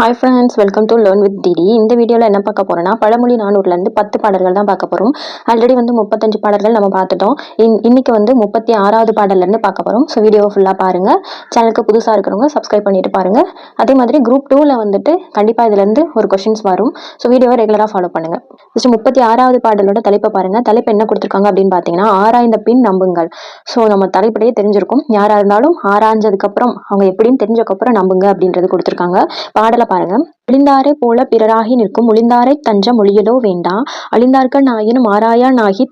Hi friends welcome to learn with DD இந்த வீடியோவில் என்ன பார்க்க போகிறோன்னா பழமொழி நானூறுலேருந்து பத்து பாடல்கள் தான் பார்க்க போகிறோம் ஆல்ரெடி வந்து முப்பத்தஞ்சு பாடல்கள் நம்ம பார்த்துட்டோம். இன் இன்னைக்கு வந்து முப்பத்தி ஆறாவது பாடல்லேருந்து பார்க்க போகிறோம் ஸோ வீடியோவை ஃபுல்லாக பாருங்கள் சேனலுக்கு புதுசாக இருக்கிறவங்க சப்ஸ்கிரைப் பண்ணிட்டு பாருங்கள் அதே மாதிரி குரூப் டூவில் வந்துட்டு கண்டிப்பாக இதுலேருந்து ஒரு கொஷின்ஸ் வரும். ஸோ வீடியோவை ரெகுலராக ஃபாலோ பண்ணுங்கள் ஃபஸ்ட்டு முப்பத்தி ஆறாவது பாடலோட தலைப்பை பாருங்கள் தலைப்பு என்ன கொடுத்துருக்காங்க அப்படின்னு பார்த்தீங்கன்னா ஆராய்ந்த பின் நம்புங்கள். ஸோ நம்ம தலைப்படையே தெரிஞ்சிருக்கும். யாராக இருந்தாலும் ஆராய்ஞ்சதுக்கப்புறம் அவங்க எப்படின்னு தெரிஞ்சக்கப்புறம் நம்புங்க அப்படின்றது கொடுத்துருக்காங்க. பாடலை பாருங்க ஒளிந்தாரை போல பிறராகி நிற்கும் ஒளிந்தாரை தஞ்ச மொழியலோ வேண்டா. அழிந்தார்கள் நாயினும் ஆராயா நாகி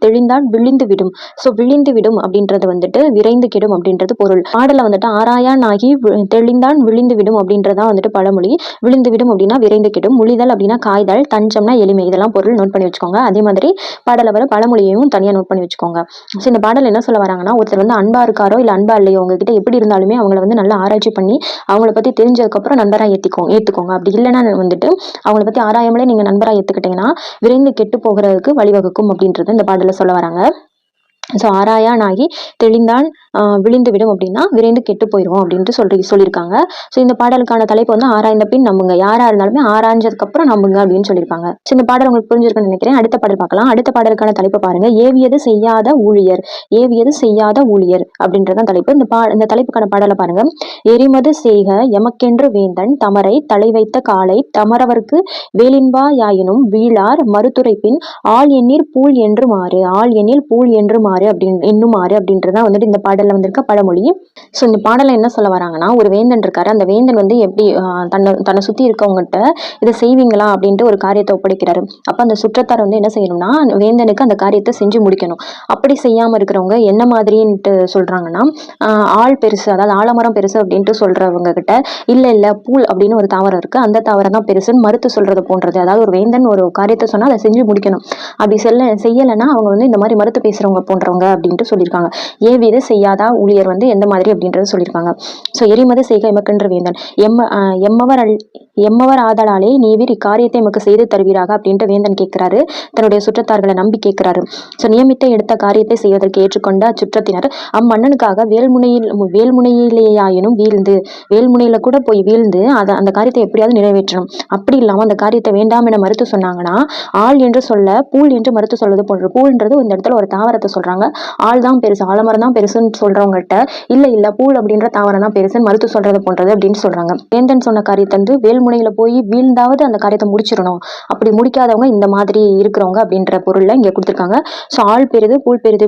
விழிந்து விடும் ஸோ விழிந்து விடும் அப்படின்றது வந்துட்டு விரைந்து கெடும் அப்படின்றது பொருள். பாடலை வந்துட்டு ஆராயா நாகி தெளிந்தான் விழிந்து விடும் அப்படின்றதா வந்துட்டு பழமொழி. விழுந்து விடும் அப்படின்னா விரைந்து கெடும். முழிதல் அப்படின்னா காய்தல் தஞ்சம்னா எளிமை. இதெல்லாம் பொருள் நோட் பண்ணி வச்சுக்கோங்க. அதே மாதிரி பாடலை வர பழமொழியையும் தனியாக நோட் பண்ணி வச்சுக்கோங்க. ஸோ இந்த பாடல் என்ன சொல்ல வராங்கன்னா ஒருத்தர் வந்து அன்பா இருக்காரோ இல்லை அன்பா இல்லையோ உங்ககிட்ட எப்படி இருந்தாலுமே அவங்கள வந்து நல்லா ஆராய்ச்சி பண்ணி அவங்கள பற்றி தெரிஞ்சதுக்கப்புறம் நண்பராக ஏற்றிக்கோங்க ஏற்றுக்கோங்க அப்படி இல்லைன்னா வந்துட்டு அவங்கள பற்றி ஆராயாமலே நீங்கள் நண்பராக ஏற்றுக்கிட்டிங்கன்னா விரைந்து கெட்டு போகிறதுக்கு வழிவகுக்கும் அப்படின்றது இந்த பாடலில் சொல்ல வராங்க. ஸோ ஆராயானாகி தெளிந்தான் விழுந்து விடும் அப்படின்னா விரைந்து கெட்டு போயிடும் அப்படின்ட்டு சொல்லி சொல்லியிருக்காங்க. ஸோ இந்த பாடலுக்கான தலைப்பு வந்து ஆராய்ந்த பின் நம்புங்க. யாரா இருந்தாலுமே ஆராய்ஞ்சதுக்கப்புறம் நம்புங்க அப்படின்னு சொல்லியிருக்காங்க. ஸோ இந்த பாடல் உங்களுக்கு புரிஞ்சிருக்குன்னு நினைக்கிறேன். அடுத்த பாடல் பார்க்கலாம். அடுத்த பாடலுக்கான தலைப்பு பாருங்க. ஏவியது செய்யாத ஊழியர். ஏவியது செய்யாத ஊழியர் அப்படின்றதான் தலைப்பு. இந்த பா இந்த தலைப்புக்கான பாடலை பாருங்க. எரிமது செய்க எமக்கென்று வேந்தன் தமரை தலை வைத்த காலை தமரவர்க்கு வேலின்பா யாயினும் வீழார் மறுத்துரைப்பின் ஆள் எண்ணீர் பூல் என்று மாறு ஆள் எண்ணில் பூல் என்று மாறு மாறு அப்படின் இன்னும் மாறு அப்படின்றதான் வந்துட்டு இந்த பாடலில் வந்திருக்க பழமொழி. ஸோ இந்த பாடலில் என்ன சொல்ல வராங்கன்னா ஒரு வேந்தன் இருக்காரு. அந்த வேந்தன் வந்து எப்படி தன்னை தன்னை சுற்றி இருக்கவங்ககிட்ட இதை செய்வீங்களா அப்படின்ட்டு ஒரு காரியத்தை ஒப்படைக்கிறாரு. அப்ப அந்த சுற்றத்தார் வந்து என்ன செய்யணும்னா வேந்தனுக்கு அந்த காரியத்தை செஞ்சு முடிக்கணும். அப்படி செய்யாம இருக்கிறவங்க என்ன மாதிரின்ட்டு சொல்றாங்கன்னா ஆஹ், ஆள் பெருசு அதாவது ஆலமரம் பெருசு அப்படின்ட்டு சொல்றவங்க கிட்ட இல்ல இல்ல பூல் அப்படின்னு ஒரு தாவரம் இருக்கு. அந்த தாவரம் தான் பெருசுன்னு மறுத்து சொல்றது போன்றது. அதாவது ஒரு வேந்தன் ஒரு காரியத்தை சொன்னா அதை செஞ்சு முடிக்கணும். அப்படி செல்ல செய்யலைன்னா அவங்க வந்து இந்த மாதிரி மறுத்து பேசுறவங்க போன்றவங்க அப்படின்ட்டு சொல்லியிருக்காங்க. ஏவிது செய்யாதா ஊழியர் வந்து எந்த மாதிரி அப்படின்றது சொல்லியிருக்காங்க. ஸோ எரிமது செய்க எமக்கென்று வேந்தன். எம்ம எம்மவர் அல் எம்மவர் ஆதலாலே நீவிர் இக்காரியத்தை எமக்கு செய்து தருவீராக அப்படின்ட்டு வேந்தன் கேட்கிறாரு. தன்னுடைய சுற்றத்தார்களை நம்பி கேட்கிறாரு. ஸோ நியமித்த எடுத்த காரியத்தை செய்வதற்கு ஏற்றுக்கொண்ட அச்சுற்றத்தினர் அம்மன்னனுக்காக வேல்முனையில் வேல்முனையிலேயாயினும் வீழ்ந்து வேல்முனையில கூட போய் வீழ்ந்து அதை அந்த காரியத்தை எப்படியாவது நிறைவேற்றணும். அப்படி இல்லாம அந்த காரியத்தை வேண்டாம் என மறுத்து சொன்னாங்கன்னா ஆள் என்று சொல்ல பூல் என்று மறுத்து சொல்வது போன்ற பூல்ன்றது இந்த இடத்துல ஒரு தாவரத்தை சொல்றாங்க. ஆள் தான் பெருசு ஆலமரம் தான் பெருசுன்னு சொல்றவங்ககிட்ட இல்ல இல்ல பூல் அப்படின்ற தாவரம் தான் பெருசுன்னு மறுத்து சொல்றது போன்றது அப்படின்னு சொல்றாங்க. வேந்தன் சொன்ன காரியத்தை வந்து வேல்முனையில போய் வீழ்ந்தாவது அந்த காரியத்தை முடிச்சிடணும். அப்படி முடிக்காதவங்க இந்த மாதிரி இருக்கிறவங்க அப்படின்ற பொருள்ல இங்க கொடுத்துருக்காங்க. ஸோ ஆள் பெரிது பூல் பெரிது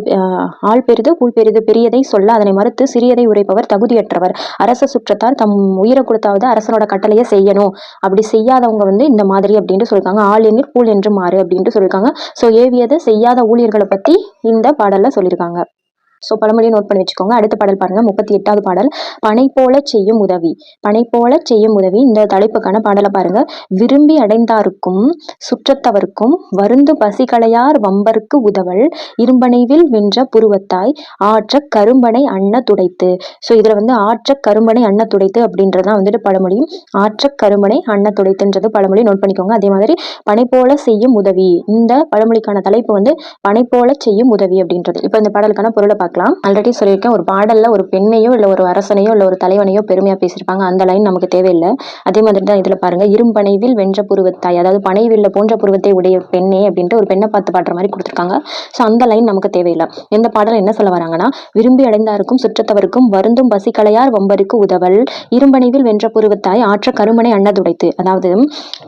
ஆள் பெரிது பூல் பெரிது பெரியதை சொல்ல அதனை மறுத்து சிறியதை உரைப்பவர் தகுதியற்றவர். அரச சுற்றத்தார் தம் உயிரை கொடுத்தாவது அரசனோட கட்டளையை செய்யணும். அப்படி செய்யாதவங்க வந்து இந்த மாதிரி அப்படின்ட்டு சொல்லியிருக்காங்க. ஆள் எண்ணில் பூல் என்று மாறு அப்படின்ட்டு சொல்லியிருக்காங்க. ஸோ ஏவியது செய்யாத ஊழியர்களை பத்தி இந்த பாடல் சொல்லியிருக்காங்க. ஸோ பழமொழியை நோட் பண்ணி வச்சுக்கோங்க. அடுத்த பாடல் பாருங்க. முப்பத்தி எட்டாவது பாடல். பனை போல செய்யும் உதவி. பனை போல செய்யும் உதவி. இந்த தலைப்புக்கான பாடலை பாருங்க. விரும்பி அடைந்தாருக்கும் சுற்றத்தவர்க்கும் வருந்து பசிகளையார் வம்பர்க்கு உதவல். இரும்பனைவில் வென்ற புருவத்தாய் ஆற்ற கரும்பனை அன்ன துடைத்து. ஸோ இதுல வந்து ஆற்ற கரும்பனை அன்ன துடைத்து அப்படின்றதான் வந்துட்டு பழமொழி. ஆற்ற கரும்பனை அன்ன துடைத்துன்றது பழமொழி. நோட் பண்ணிக்கோங்க. அதே மாதிரி பனை போல செய்யும் உதவி. இந்த பழமொழிக்கான தலைப்பு வந்து பனை போல செய்யும் உதவி அப்படின்றது. இப்போ இந்த பாடலுக்கான பொருளை பார்க்கலாம். ஆல்ரெடி சொல்லியிருக்கேன் ஒரு பாடல்ல ஒரு பெண்ணையோ இல்லை ஒரு அரசனையோ இல்லை ஒரு தலைவனையோ பெருமையா பேசியிருப்பாங்க. அந்த லைன் நமக்கு தேவையில்லை. அதே மாதிரி தான் இதுல பாருங்க இரும்பனைவில் வென்ற புருவத்தாய் அதாவது பனைவில்ல போன்ற புருவத்தை உடைய பெண்ணே அப்படின்ட்டு ஒரு பெண்ணை பார்த்து பாடுற மாதிரி கொடுத்துருக்காங்க. ஸோ அந்த லைன் நமக்கு தேவையில்லை. இந்த பாடல் என்ன சொல்ல வராங்கன்னா விரும்பி அடைந்தாருக்கும் சுற்றத்தவருக்கும் வருந்தும் பசிக்கலையார் வம்பருக்கு உதவல் இரும்பனைவில் வென்ற புருவத்தாய் ஆற்ற கருமனை அன்னதுடைத்து. அதாவது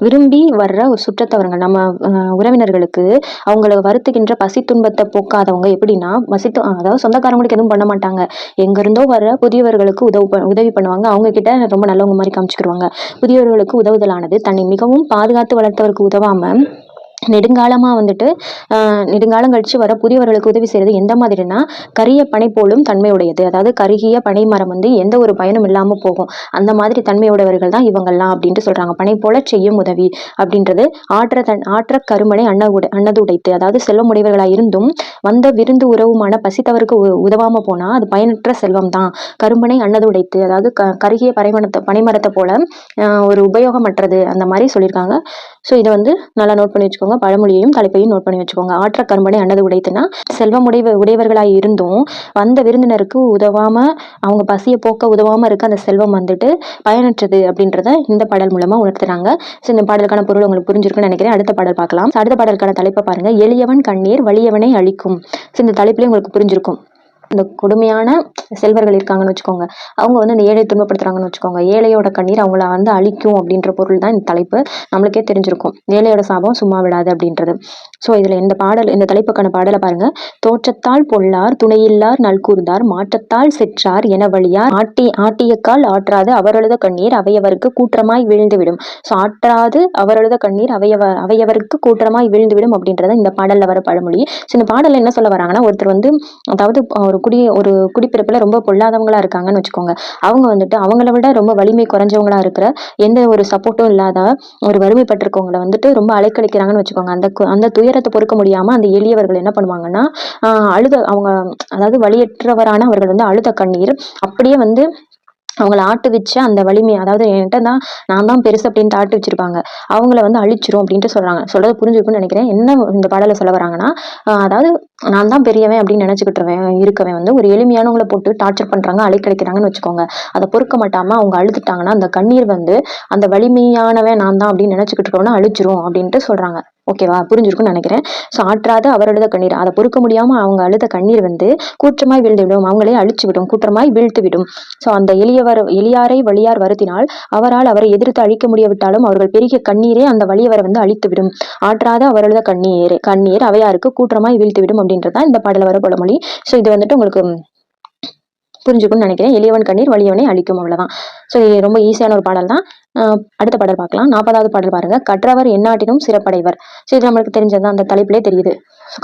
விரும்பி வர்ற ஒரு சுற்றத்தவர்கள் நம்ம உறவினர்களுக்கு அவங்கள வருத்துகின்ற பசி துன்பத்தை போக்காதவங்க எப்படின்னா பசி அதாவது சொந்தக்காரங்களுக்கு எதுவும் பண்ண மாட்டாங்க. எங்க இருந்தோ வர்ற புதியவர்களுக்கு உதவு உதவி பண்ணுவாங்க. அவங்க கிட்ட ரொம்ப நல்லவங்க மாதிரி காமிச்சுக்கிடுவாங்க புதியவர்களுக்கு உதவுதலானது தன்னை மிகவும் பாதுகாத்து வளர்த்தவருக்கு உதவாம நெடுங்காலமாக வந்துட்டு நெடுங்காலம் கழிச்சு வர புதியவர்களுக்கு உதவி செய்கிறது எந்த மாதிரினா கரிய பனை போலும் தன்மையுடையது. அதாவது கருகிய பனை மரம் வந்து எந்த ஒரு பயனும் இல்லாமல் போகும். அந்த மாதிரி தன்மையுடையவர்கள் தான் இவங்கெல்லாம் அப்படின்ட்டு சொல்கிறாங்க பனை போல செய்யும் உதவி அப்படின்றது ஆற்ற தன் ஆற்ற கருமனை அன்ன உடை அன்னது உடைத்து. அதாவது செல்வமுடையவர்களாக இருந்தும் வந்த விருந்து உறவுமான பசித்தவருக்கு உ- போனால் அது பயனற்ற செல்வம் தான். கரும்பனை அன்னது உடைத்து அதாவது க கருகிய பனைமரத்தை பனைமரத்தை போல ஒரு உபயோகமற்றது அந்த மாதிரி சொல்லியிருக்காங்க. ஸோ இதை வந்து நல்லா நோட் பண்ணி வச்சுக்கோங்க. வச்சுக்கோங்க. பழமொழியையும் தலைப்பையும் நோட் பண்ணி வச்சுக்கோங்க. ஆற்ற கரும்பனை அன்னது உடைத்துனா செல்வம் உடைய உடையவர்களாக இருந்தும் வந்த விருந்தினருக்கு உதவாம அவங்க பசியை போக்க உதவாம இருக்க அந்த செல்வம் வந்துட்டு பயனற்றது அப்படின்றத இந்த பாடல் மூலமா உணர்த்துறாங்க. ஸோ இந்த பாடலுக்கான பொருள் உங்களுக்கு புரிஞ்சிருக்குன்னு நினைக்கிறேன். அடுத்த பாடல் பார்க்கலாம். அடுத்த பாடலுக்கான தலைப்பை பாருங்க. எளியவன் கண்ணீர் வலியவனை அழிக்கும். ஸோ இந்த தலைப்புலேயே உங்களுக்கு புரிஞ்சிருக்கும். இந்த கொடுமையான செல்வர்கள் இருக்காங்கன்னு வச்சுக்கோங்க. அவங்க வந்து அந்த ஏழை துன்பப்படுத்துறாங்கன்னு வச்சுக்கோங்க. ஏழையோட கண்ணீர் அவங்கள வந்து அழிக்கும் அப்படின்ற பொருள் தான் இந்த தலைப்பு. நம்மளுக்கே தெரிஞ்சிருக்கும். ஏழையோட சாபம் சும்மா விடாது அப்படின்றது. ஸோ இதில் இந்த பாடல் இந்த தலைப்புக்கான பாடலை பாருங்க. தோற்றத்தால் பொல்லார் துணையில்லார் நல்கூர்ந்தார் மாற்றத்தால் செற்றார் என வழியார். ஆட்டி ஆட்டியக்கால் ஆற்றாது அவரழுத கண்ணீர் அவையவருக்கு கூற்றமாய் விழுந்துவிடும். ஸோ ஆற்றாது அவரழுத கண்ணீர் அவையவ அவையவருக்கு கூற்றமாய் விழுந்துவிடும் அப்படின்றத இந்த பாடலில் வர பழமொழி. ஸோ இந்த பாடலில் என்ன சொல்ல வராங்கன்னா ஒருத்தர் வந்து அதாவது ஒரு குடி ஒரு குடிப்பிறப்புல ரொம்ப பொல்லாதவங்களா இருக்காங்கன்னு வச்சுக்கோங்க. அவங்க வந்துட்டு அவங்கள விட ரொம்ப வலிமை குறைஞ்சவங்களா இருக்கிற எந்த ஒரு சப்போர்ட்டும் இல்லாத ஒரு வறுமைப்பட்டிருக்கவங்கள வந்துட்டு ரொம்ப அலைக்கழிக்கிறாங்கன்னு வச்சுக்கோங்க. அந்த அந்த துயரத்தை பொறுக்க முடியாம அந்த எளியவர்கள் என்ன பண்ணுவாங்கன்னா ஆஹ் அழுத அவங்க அதாவது வழியற்றவரான அவர்கள் வந்து அழுத கண்ணீர் அப்படியே வந்து அவங்கள ஆட்டு வச்சு அந்த வலிமை அதாவது என்கிட்ட தான் நான் தான் பெருசு அப்படின்ட்டு ஆட்டு வச்சிருப்பாங்க. அவங்கள வந்து அழிச்சிரும் அப்படின்ட்டு சொல்கிறாங்க சொல்கிறது புரிஞ்சுக்குன்னு நினைக்கிறேன். என்ன இந்த பாடலை சொல்ல வராங்கன்னா அதாவது நான் தான் பெரியவன் அப்படின்னு நினச்சிக்கிட்டுருவேன் இருக்கவன் வந்து ஒரு எளிமையானவங்களை போட்டு டார்ச்சர் பண்ணுறாங்க அலைக்கழிக்கிறாங்கன்னு வச்சுக்கோங்க. அதை பொறுக்க மாட்டாமல் அவங்க அழுதுட்டாங்கன்னா அந்த கண்ணீர் வந்து அந்த வலிமையானவன் நான் தான் அப்படின்னு நினச்சிக்கிட்டு இருக்கவனா அழிச்சிரும் அப்படின்ட்டு சொல்கிறாங்க ஓகேவா புரிஞ்சிருக்கும்னு நினைக்கிறேன். ஸோ ஆற்றாது அவர் அழுத கண்ணீர். அதை பொறுக்க முடியாம அவங்க அழுத கண்ணீர் வந்து கூற்றமாய் வீழ்ந்து விடும். அவங்களே அழிச்சு விடும். கூற்றமாய் வீழ்த்து விடும். ஸோ அந்த எளியவர் எளியாரை வழியார் வருத்தினால் அவரால் அவரை எதிர்த்து அழிக்க முடியாவிட்டாலும் அவர்கள் பெருகிய கண்ணீரே அந்த வலியவரை வந்து அழித்து விடும். ஆற்றாத அவரழுத கண்ணீர் கண்ணீர் அவையாருக்கு கூற்றமாய் வீழ்த்து விடும் அப்படின்றதான் இந்த பாடல வர பழமொழி ஸோ இது வந்துட்டு உங்களுக்கு புரிஞ்சுக்கும்னு நினைக்கிறேன். எளியவன் கண்ணீர் வலியவனை அழிக்கும் அவ்வளவுதான். ஸோ இது ரொம்ப ஈஸியான ஒரு பாடல் தான். அடுத்த பாடல் பார்க்கலாம். நாற்பதாவது பாடல் பாருங்க. கற்றவர் எந்நாட்டிலும் சிறப்படைவர். ஸோ இது நம்மளுக்கு தெரிஞ்சது தான். அந்த தலைப்பிலே தெரியுது.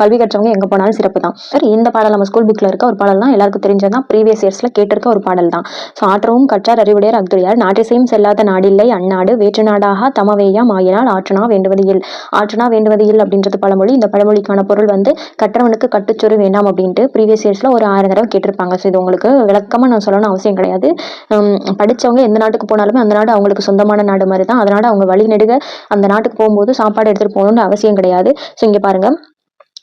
கல்வி கற்றவங்க எங்க போனாலும் சிறப்பு தான். சரி இந்த பாடல் நம்ம ஸ்கூல் புக்ல இருக்க ஒரு பாடல் தான். எல்லாருக்கும் தெரிஞ்சது தான். ப்ரீவியஸ் இயர்ஸ்ல கேட்டிருக்க ஒரு பாடல் தான். ஸோ ஆற்றவும் கற்றார் அறிவுடையார் அக்துடையார் நாட்டிசையும் செல்லாத நாடில்லை அந்நாடு வேற்று நாடாக தமவேயாம் ஆயினால் ஆற்றனா வேண்டுவது இல் ஆற்றனா வேண்டுவது இல் அப்படின்றது பழமொழி. இந்த பழமொழிக்கான பொருள் வந்து கற்றவனுக்கு கட்டுச்சொரு வேண்டாம் அப்படின்ட்டு ப்ரீவியஸ் இயர்ஸ்ல ஒரு ஆயிரம் தடவை கேட்டிருப்பாங்க. ஸோ இது உங்களுக்கு விளக்கமாக நான் சொல்லணும் அவசியம் கிடையாது. படித்தவங்க படிச்சவங்க எந்த நாட்டுக்கு போனாலுமே அந்த நாடு அவங்களுக்கு சொந்த சொந்தமான நாடு மாதிரி தான் அதனால் அவங்க வழி நெடுக அந்த நாட்டுக்கு போகும்போது சாப்பாடு எடுத்துட்டு போகணும்னு அவசியம் கிடையாது. ஸோ இங்கே பாருங்க.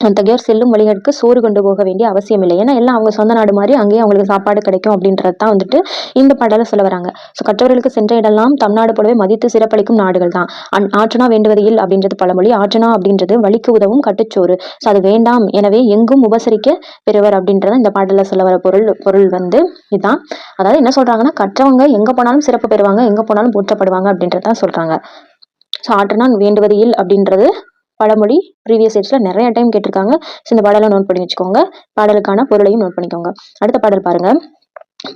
தகையோர் செல்லும் வழிகளுக்கு சோறு கொண்டு போக வேண்டிய அவசியம் இல்லை. ஏன்னா எல்லாம் அவங்க சொந்த நாடு மாதிரி அங்கேயே அவங்களுக்கு சாப்பாடு கிடைக்கும் அப்படின்றது தான் வந்துட்டு இந்த பாடல சொல்ல வராங்க. ஸோ கற்றவர்களுக்கு சென்ற இடெல்லாம் தமிழ்நாடு போலவே மதித்து சிறப்பளிக்கும் நாடுகள் தான் அன் ஆற்றனா வேண்டுவது இல் அப்படின்றது பழமொழி. ஆற்றனா அப்படின்றது வழிக்கு உதவும் கட்டுச்சோறு. ஸோ அது வேண்டாம். எனவே எங்கும் உபசரிக்க பெறுவர் அப்படின்றத இந்த பாடல சொல்ல வர பொருள் பொருள் வந்து இதுதான் அதாவது என்ன சொல்றாங்கன்னா கற்றவங்க எங்க போனாலும் சிறப்பு பெறுவாங்க எங்க போனாலும் போற்றப்படுவாங்க அப்படின்றதான் சொல்றாங்க. ஸோ ஆற்றனா வேண்டுவது இல் அப்படின்றது பழமொழி ப்ரீவியஸ் இயர்ஸ்ல நிறைய டைம் கேட்டிருக்காங்க. ஸோ இந்த பாடலை நோட் பண்ணி வச்சுக்கோங்க. பாடலுக்கான பொருளையும் நோட் பண்ணிக்கோங்க. அடுத்த பாடல் பாருங்க.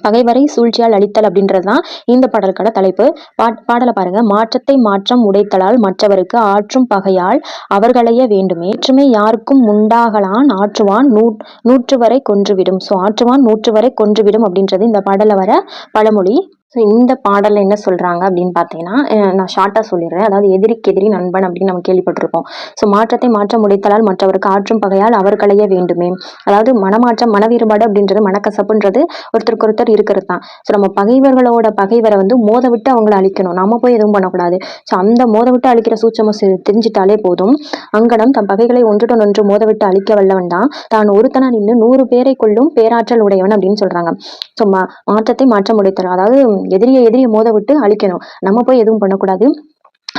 பகைவரை சூழ்ச்சியால் அழித்தல் அப்படின்றது தான் இந்த பாடலுக்கான தலைப்பு. பாட் பாடலை பாருங்க. மாற்றத்தை மாற்றம் உடைத்தலால் மற்றவருக்கு ஆற்றும் பகையால் அவர்களைய வேண்டுமே. ஏற்றுமே யாருக்கும் உண்டாகலான் ஆற்றுவான் நூ நூற்று வரை கொன்றுவிடும். ஸோ ஆற்றுவான் நூற்று வரை கொன்றுவிடும் அப்படின்றது இந்த பாடலை வர பழமொழி. ஸோ இந்த பாடலில் என்ன சொல்கிறாங்க அப்படின்னு பார்த்தீங்கன்னா நான் ஷார்ட்டாக சொல்லிடுறேன். அதாவது எதிரிக்கு எதிரி நண்பன் அப்படின்னு நம்ம கேள்விப்பட்டிருக்கோம் ஸோ மாற்றத்தை மாற்ற முடித்தலால் மற்றவருக்கு ஆற்றும் பகையால் அவர்களையே வேண்டுமே. அதாவது மனமாற்றம் மனவேறுபாடு அப்படின்றது மனக்கசப்புன்றது ஒருத்தருக்கு ஒருத்தர் இருக்கிறது தான். ஸோ நம்ம பகைவர்களோட பகைவரை வந்து மோத விட்டு அவங்கள அழிக்கணும். நம்ம போய் எதுவும் பண்ணக்கூடாது. ஸோ அந்த மோத விட்டு அழிக்கிற சூட்சமம் தெரிஞ்சிட்டாலே போதும். அங்கனம் தம் பகைகளை ஒன்றுடன் ஒன்று மோத விட்டு அழிக்க வல்லவன் தான். தான் ஒருத்தனா நின்று நூறு பேரை கொள்ளும் பேராற்றல் உடையவன் அப்படின்னு சொல்றாங்க. ஸோ மா மாற்றத்தை மாற்ற முடித்தல் அதாவது எதிரியை எதிரியை மோத விட்டு அழிக்கணும். நம்ம போய் எதுவும் பண்ணக்கூடாது.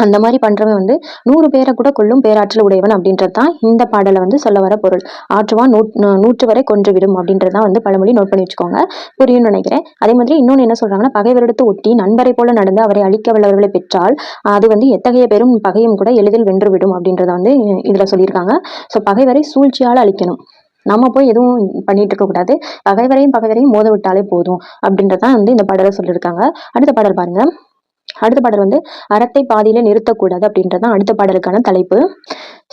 அந்த மாதிரி பண்றவன் வந்து நூறு பேரை கூட கொள்ளும் பேராற்றல் உடையவன் அப்படின்றது தான் இந்த பாடலை வந்து சொல்ல வர பொருள். ஆற்றுவான் நூ நூற்று வரை கொன்று விடும் அப்படின்றது தான் வந்து பழமொழி நோட் பண்ணி வச்சுக்கோங்க. புரியும்னு நினைக்கிறேன். அதே மாதிரி இன்னொன்று என்ன சொல்றாங்கன்னா பகைவரிடத்து ஒட்டி நண்பரை போல நடந்து அவரை அழிக்க வல்லவர்களை பெற்றால் அது வந்து எத்தகைய பெரும் பகையும் கூட எளிதில் வென்றுவிடும் அப்படின்றத வந்து இதுல சொல்லியிருக்காங்க. ஸோ பகைவரை சூழ்ச்சியால் அழிக்கணும். நம்ம போய் எதுவும் பண்ணிட்டு இருக்க கூடாது. பகைவரையும் பகைவரையும் மோத விட்டாலே போதும் அப்படின்றதான் வந்து இந்த பாடலை சொல்லியிருக்காங்க. அடுத்த பாடல் பாருங்க. அடுத்த பாடல் வந்து அறத்தை பாதியில நிறுத்தக்கூடாது அப்படின்றதான் அடுத்த பாடலுக்கான தலைப்பு.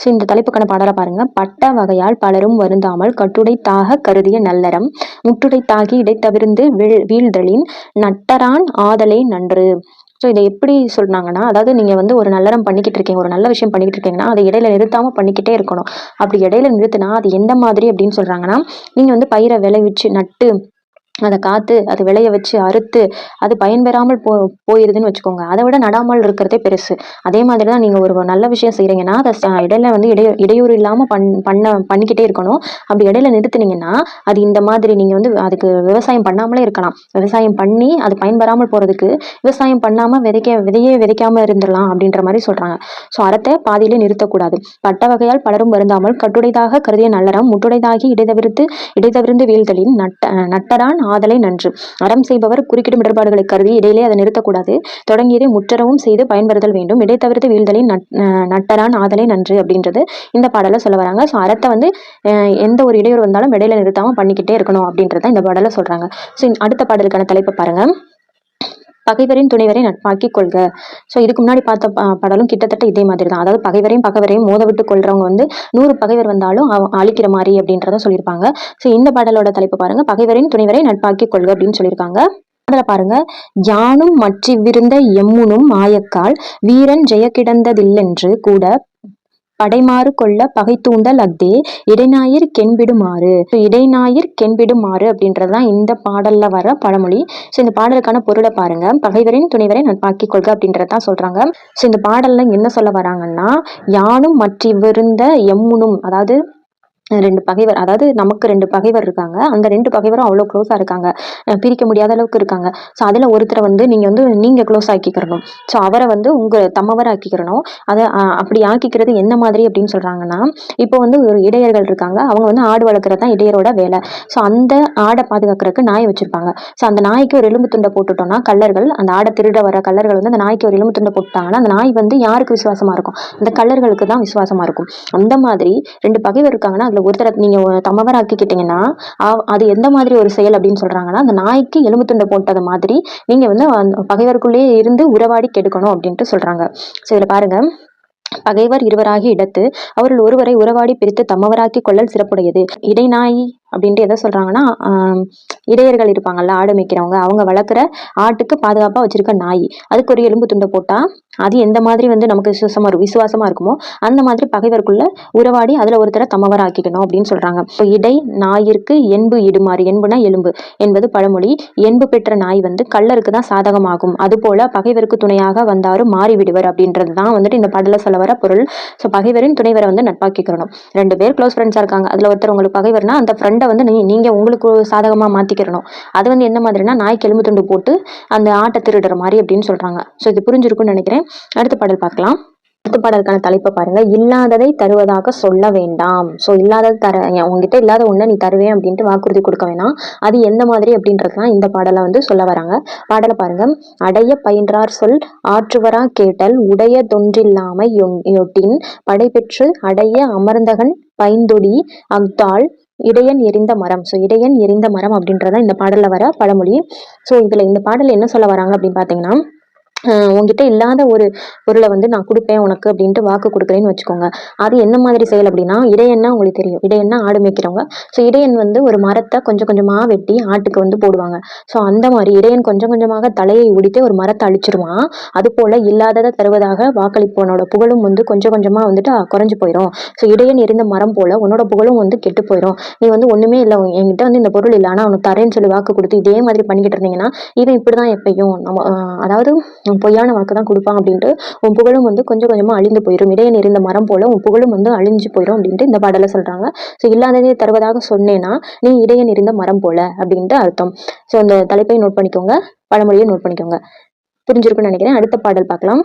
ஸோ இந்த தலைப்புக்கான பாடலை பாருங்க. பட்ட வகையால் பலரும் வருந்தாமல் கட்டுடை தாக கருதிய நல்லறம் முட்டுடை தாகி இடைத்தவிர்ந்து வீழ் வீழ்தலின் நட்டரான் ஆதலை நன்று. ஸோ இதை எப்படி சொன்னாங்கன்னா அதாவது நீங்கள் வந்து ஒரு நல்லறம் பண்ணிக்கிட்டு இருக்கீங்க ஒரு நல்ல விஷயம் பண்ணிக்கிட்டு இருக்கீங்கன்னா அதை இடையில நிறுத்தாமல் பண்ணிக்கிட்டே இருக்கணும். அப்படி இடையில நிறுத்தினா அது எந்த மாதிரி அப்படின்னு சொல்கிறாங்கன்னா நீங்கள் வந்து பயிரை விளைவிச்சு நட்டு அதை காத்து அது விளைய வச்சு அறுத்து அது பயன்பெறாமல் போ போயிருதுன்னு வச்சுக்கோங்க. அதை விட நடாமல் இருக்கிறதே பெருசு. அதே மாதிரி தான் நீங்கள் ஒரு நல்ல விஷயம் செய்கிறீங்கன்னா அதை இடையில வந்து இடை இடையூறு இல்லாமல் பண் பண்ண பண்ணிக்கிட்டே இருக்கணும். அப்படி இடையில நிறுத்துனீங்கன்னா அது இந்த மாதிரி நீங்கள் வந்து அதுக்கு விவசாயம் பண்ணாமலே இருக்கலாம். விவசாயம் பண்ணி அது பயன்பெறாமல் போகிறதுக்கு விவசாயம் பண்ணாமல் விதைக்க விதையே விதைக்காமல் இருந்துடலாம் அப்படின்ற மாதிரி சொல்கிறாங்க ஸோ அறத்தை பாதியிலே நிறுத்தக்கூடாது. பட்ட வகையால் பலரும் வருந்தாமல் கட்டுடைதாக கருதிய நல்லறம் முட்டுடைதாகி இடைதவிர்த்து இடைதவிர்ந்து வீழ்தலின் நட்ட நட்டரான் ஆதலை நன்று. அறம் செய்பவர் குறுக்கிடும் இடர்பாடுகளை கருதி இடையிலே அதை நிறுத்தக்கூடாது. தொடங்கியதை முற்றரவும் செய்து பயன்படுத்தல் வேண்டும். இடைத்தவிர்த்து வீழ்தலின் நட் நட்டரான் ஆதலை நன்று அப்படின்றது இந்த பாடலை சொல்ல வராங்க. ஸோ அறத்தை வந்து எந்த ஒரு இடையூறு வந்தாலும் இடையில நிறுத்தாமல் பண்ணிக்கிட்டே இருக்கணும் அப்படின்றத இந்த பாடலை சொல்றாங்க. ஸோ அடுத்த பாடலுக்கான தலைப்பை பாருங்க. பகைவரின் துணைவரை நட்பாக்கி கொள்க ஸோ இதுக்கு முன்னாடி பார்த்த படலும் கிட்டத்தட்ட இதே மாதிரி தான் அதாவது பகைவரையும் பகைவரையும் மோத விட்டு கொள்றவங்க வந்து நூறு பகைவர் வந்தாலும் அவ- அழிக்கிற மாதிரி அப்படின்றத சொல்லியிருப்பாங்க. ஸோ இந்த பாடலோட தலைப்பு பாருங்க. பகைவரின் துணைவரை நட்பாக்கி கொள்க அப்படின்னு சொல்லியிருக்காங்க. அதில் பாருங்க. யானும் மற்றிவிருந்த எம்முனும் மாயக்கால் வீரன் ஜெய கிடந்ததில்லென்று கூட படைமாறு கொள்ள பகை தூண்டல் அஃதே இடைநாயிர் கென்பிடுமாறு. So, இடைநாயிர் கென்பிடுமாறு அப்படின்றதுதான் இந்த பாடல்ல வர பழமொழி. ஸோ இந்த பாடலுக்கான பொருளை பாருங்க. பகைவரின் துணைவரை நான் பாக்கிக் கொள்க அப்படின்றதான் சொல்றாங்க. ஸோ இந்த பாடல்ல என்ன சொல்ல வராங்கன்னா யானும் மற்றிவிருந்த எம்முனும் அதாவது ரெண்டு பகைவர் அதாவது நமக்கு ரெண்டு பகைவர் இருக்காங்க. அந்த ரெண்டு பகைவரும் அவ்வளோ க்ளோஸாக இருக்காங்க. பிரிக்க முடியாத அளவுக்கு இருக்காங்க. ஸோ அதில் ஒருத்தரை வந்து நீங்கள் வந்து நீங்கள் க்ளோஸ் ஆக்கிக்கிறணும் ஸோ அவரை வந்து உங்கள் தம்மவரை ஆக்கிக்கிறணும் அதை அப்படி ஆக்கிக்கிறது என்ன மாதிரி அப்படின்னு சொல்கிறாங்கன்னா இப்போ வந்து ஒரு இடையர்கள் இருக்காங்க. அவங்க வந்து ஆடு வளர்க்குறது தான் இடையரோட வேலை. ஸோ அந்த ஆடை பாதுகாக்கிறதுக்கு நாய் வச்சுருப்பாங்க. ஸோ அந்த நாய்க்கு ஒரு எலும்பு துண்டை போட்டுட்டோம்னா கல்லர்கள் அந்த ஆடை திருட வர கல்லர்கள் வந்து அந்த நாய்க்கு ஒரு எலும்பு துண்டை போட்டாங்கன்னா அந்த நாய் வந்து யாருக்கு விசுவாசமாக இருக்கும்? அந்த கல்லர்களுக்கு தான் விசுவாசமாக இருக்கும். அந்த மாதிரி ரெண்டு பகைவர் இருக்காங்கன்னா அதில் ஒருத்தரை நீங்கள் தமவராக்கிக்கிட்டீங்கன்னா அது எந்த மாதிரி ஒரு செயல் அப்படின்னு சொல்கிறாங்கன்னா அந்த நாய்க்கு எலும்பு துண்டை போட்டது மாதிரி நீங்கள் வந்து பகைவருக்குள்ளேயே இருந்து உறவாடி கெடுக்கணும் அப்படின்ட்டு சொல்கிறாங்க ஸோ இதில் பாருங்கள் பகைவர் இருவராகி இடத்து அவர்கள் ஒருவரை உறவாடி பிரித்து தம்மவராக்கி கொள்ளல் சிறப்புடையது. இடைநாய் அப்படின்ட்டு எதை சொல்கிறாங்கன்னா இடையர்கள் இருப்பாங்கல்ல ஆடு மேய்க்கிறவங்க அவங்க வளர்க்குற ஆட்டுக்கு பாதுகாப்பாக வச்சிருக்க நாய். அதுக்கு ஒரு எலும்பு துண்டை போட்டால் அது எந்த மாதிரி வந்து நமக்கு விசுவாசமாக இருக்கும் விசுவாசமாக இருக்குமோ அந்த மாதிரி பகைவருக்குள்ளே உறவாடி அதில் ஒருத்தரை தமவர் ஆக்கிக்கணும் அப்படின்னு சொல்கிறாங்க இப்போ இடை நாயிற்கு என்பு இடுமாறு. என்புனா எலும்பு. என்பது பழமொழி. என்பு பெற்ற நாய் வந்து கல்லருக்கு தான் சாதகமாகும். அதுபோல் பகைவருக்கு துணையாக வந்தாரும் மாறிவிடுவர் அப்படின்றது தான் வந்துட்டு இந்த பாடல சொல்ல வர பொருள். ஸோ பகைவரின் துணைவரை வந்து நட்பாக்கிக்கிறணும். ரெண்டு பேர் க்ளோஸ் ஃப்ரெண்ட்ஸாக இருக்காங்க. அதில் ஒருத்தர் உங்களுக்கு பகைவர்னா அந்த ஃப்ரெண்ட் வந்து நீ நீங்கள் உங்களுக்கு சாதகமாக மாற்றிக்கிறணும் அது வந்து என்ன மாதிரினா நாய் எலும்பு துண்டு போட்டு அந்த ஆட்டை திருடுற மாதிரி அப்படின்னு சொல்கிறாங்க ஸோ இது புரிஞ்சிருக்கும்னு நினைக்கிறேன். அடுத்த பாடல் பார்க்கலாம். அடுத்த பாடலுக்கான தலைப்பை பாருங்க. இல்லாததை தருவதாக சொல்ல வேண்டாம். ஸோ இல்லாதது தர உங்ககிட்ட இல்லாத ஒன்றை நீ தருவேன் அப்படின்ட்டு வாக்குறுதி கொடுக்க வேணாம். அது எந்த மாதிரி அப்படின்றதுலாம் இந்த பாடலை வந்து சொல்ல வராங்க. பாடலை பாருங்க. அடைய பயின்றார் சொல் ஆற்றுவரா கேட்டல் உடைய தொன்றில்லாமை யொட்டின் படைபெற்று அடைய அமர்ந்தகன் பைந்தொடி அஃதால் இடையன் எரிந்த மரம். ஸோ இடையன் எரிந்த மரம் அப்படின்றத இந்த பாடலில் வர பழமொழி. ஸோ இதில் இந்த பாடலில் என்ன சொல்ல வராங்க அப்படின்னு பார்த்தீங்கன்னா உங்ககிட்ட இல்லாத ஒரு பொருளை வந்து நான் கொடுப்பேன் உனக்கு அப்படின்ட்டு வாக்கு கொடுக்குறேன்னு வச்சுக்கோங்க. அது என்ன மாதிரி செயல் அப்படின்னா இடையன்னா உங்களுக்கு தெரியும். இடையன்னா ஆடு மேய்க்கிறவங்க. ஸோ இடையன் வந்து ஒரு மரத்தை கொஞ்சம் கொஞ்சமாக வெட்டி ஆட்டுக்கு வந்து போடுவாங்க. ஸோ அந்த மாதிரி இடையன் கொஞ்சம் கொஞ்சமாக தலையை உடித்து ஒரு மரத்தை அழிச்சிருவான் அது போல இல்லாததை தருவதாக வாக்களிப்பவனோட புகழும் வந்து கொஞ்சம் கொஞ்சமாக வந்துட்டு குறைஞ்சு போயிடும் ஸோ இடையன் எரிந்த மரம் போல உன்னோட புகழும் வந்து கெட்டு போயிடும் நீ வந்து ஒன்றுமே இல்லை என்கிட்ட வந்து இந்த பொருள் இல்லை ஆனால் அவனுக்கு தரேன்னு சொல்லி வாக்கு கொடுத்து இதே மாதிரி பண்ணிக்கிட்டு இருந்தீங்கன்னா இவன் இப்படி தான் எப்பயும் நம்ம அதாவது பொய்யான வாக்கு தான் கொடுப்பாங்க அப்படின்ட்டு உன் புகழும் வந்து கொஞ்சம் கொஞ்சமாக அழிந்து போயிடும் இடையன் எரிந்த மரம் போல உன் புகழும் வந்து அழிஞ்சு போயிடும் அப்படின்ட்டு இந்த பாடலை சொல்கிறாங்க ஸோ இல்லாததே தருவதாக சொன்னேன்னா நீ இடையன் எரிந்த மரம் போல அப்படின்ட்டு அர்த்தம். ஸோ இந்த தலைப்பையும் நோட் பண்ணிக்கோங்க. பழமொழியை நோட் பண்ணிக்கோங்க. புரிஞ்சிருக்குன்னு நினைக்கிறேன். அடுத்த பாடல் பார்க்கலாம்.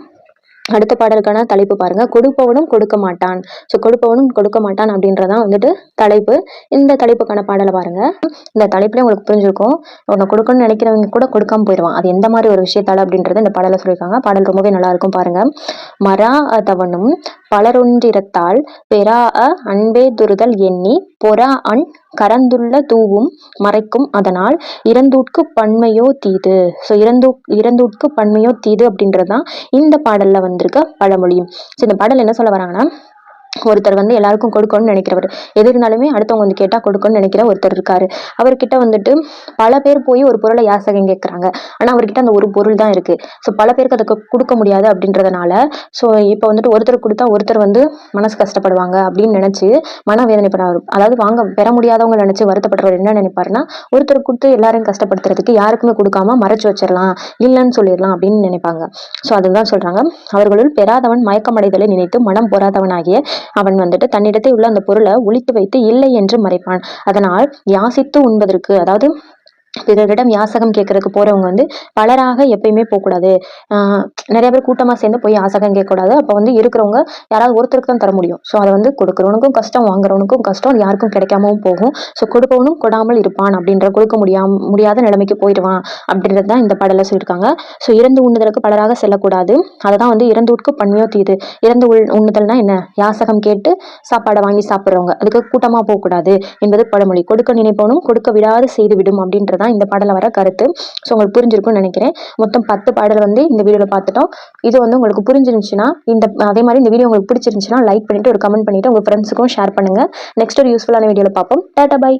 அடுத்த பாடலுக்கான தலைப்பு பாருங்க. கொடுப்பவனும் கொடுக்க மாட்டான். ஸோ கொடுப்பவனும் கொடுக்க மாட்டான் அப்படின்றதான் வந்துட்டு தலைப்பு. இந்த தலைப்புக்கான பாடலை பாருங்க. இந்த தலைப்புல உங்களுக்கு புரிஞ்சிருக்கும். உன்னை கொடுக்கணும்னு நினைக்கிறவங்க கூட கொடுக்காம போயிடுவான். அது எந்த மாதிரி ஒரு விஷயத்தால அப்படின்றத இந்த பாடலை சொல்லியிருக்காங்க. பாடல் ரொம்பவே நல்லா இருக்கும் பாருங்க. மரா தவனும் பலரொன்றிரத்தால் பெறா அ அன்பே துறுதல் எண்ணி பொறா அன் கரந்துள்ள தூவும் மறைக்கும் அதனால் இறந்தூட்கு பன்மையோ தீது. ஸோ இறந்தூ இறந்தூட்கு பன்மையோ தீது அப்படின்றது தான் இந்த பாடல்ல வந்திருக்க பழமொழி ஸோ இந்த பாடல் என்ன சொல்ல வராங்கன்னா ஒருத்தர் வந்து எல்லாருக்கும் கொடுக்கணும்னு நினைக்கிறவர். எது இருந்தாலுமே அடுத்தவங்க வந்து கேட்டால் கொடுக்கணும்னு நினைக்கிற ஒருத்தர் இருக்காரு. அவர்கிட்ட வந்துட்டு பல பேர் போய் ஒரு பொருளை யாசகம் கேட்குறாங்க ஆனால் அவர்கிட்ட அந்த ஒரு பொருள் தான் இருக்குது ஸோ பல பேருக்கு அதை கொடுக்க முடியாது அப்படின்றதுனால ஸோ இப்போ வந்துட்டு ஒருத்தர் கொடுத்தா ஒருத்தர் வந்து மனசு கஷ்டப்படுவாங்க அப்படின்னு நினச்சி மனவேதனைப்படுறாரு அதாவது வாங்க பெற முடியாதவங்க நினச்சி வருத்தப்படுறவர் என்ன நினைப்பாருன்னா ஒருத்தர் கொடுத்து எல்லாரையும் கஷ்டப்படுத்துறதுக்கு யாருக்குமே கொடுக்காம மறைச்சு வச்சிடலாம் இல்லைன்னு சொல்லிடலாம் அப்படின்னு நினைப்பாங்க. ஸோ அதுதான் சொல்றாங்க. அவர்களுள் பெறாதவன் மயக்கமடைதலை நினைத்து மனம் பொறாதவனாகிய அவன் வந்துட்டு தன்னிடத்தை உள்ள அந்த பொருளை ஒழித்து வைத்து இல்லை என்று மறைப்பான். அதனால் யாசித்து உண்பதற்கு அதாவது பிறரிடம் யாசகம் கேட்கறதுக்கு போறவங்க வந்து பலராக எப்பயுமே போகக்கூடாது. ஆஹ் நிறைய பேர் கூட்டமா சேர்ந்து போய் யாசகம் கேட்கக்கூடாது. அப்போ வந்து இருக்கிறவங்க யாராவது ஒருத்தருக்கு தான் தர முடியும். ஸோ அதை வந்து கொடுக்குறவனுக்கும் கஷ்டம் வாங்குறவனுக்கும் கஷ்டம் யாருக்கும் கிடைக்காமவும் போகும். ஸோ கொடுப்பவனும் கொடாமல் இருப்பான் அப்படின்ற கொடுக்க முடியாம முடியாத நிலைமைக்கு போயிடுவான் அப்படின்றது தான் இந்த பாடலில் சொல்லியிருக்காங்க. ஸோ இறந்து உண்ணுதலுக்கு பலராக செல்லக்கூடாது. அதை தான் வந்து இறந்து உட்கு பன்மையோ தீது. இறந்து உள் உண்ணுதல்னா என்ன? யாசகம் கேட்டு சாப்பாடை வாங்கி சாப்பிட்றவங்க. அதுக்கு கூட்டமாக போகக்கூடாது என்பது பழமொழி. கொடுக்க நினைப்பவனும் கொடுக்க விடாது செய்து விடும் தான் இந்த பாடலில் வர கருத்து. ஸோ உங்களுக்கு புரிஞ்சிருக்கும்னு நினைக்கிறேன். மொத்தம் பத்து பாடல் வந்து இந்த வீடியோவில் பார்த்துட்டோம் இது வந்து உங்களுக்கு புரிஞ்சிருந்துச்சுன்னா இந்த அதே மாதிரி இந்த வீடியோ உங்களுக்கு பிடிச்சிருந்துச்சுன்னா லைக் பண்ணிட்டு ஒரு கமெண்ட் பண்ணிட்டு உங்க ஃப்ரெண்ட்ஸுக்கும் ஷேர் பண்ணுங்க. நெக்ஸ்ட் ஒரு யூஸ்ஃபுல்லான வீடியோவில் பார்ப்போம் டாட்டா பை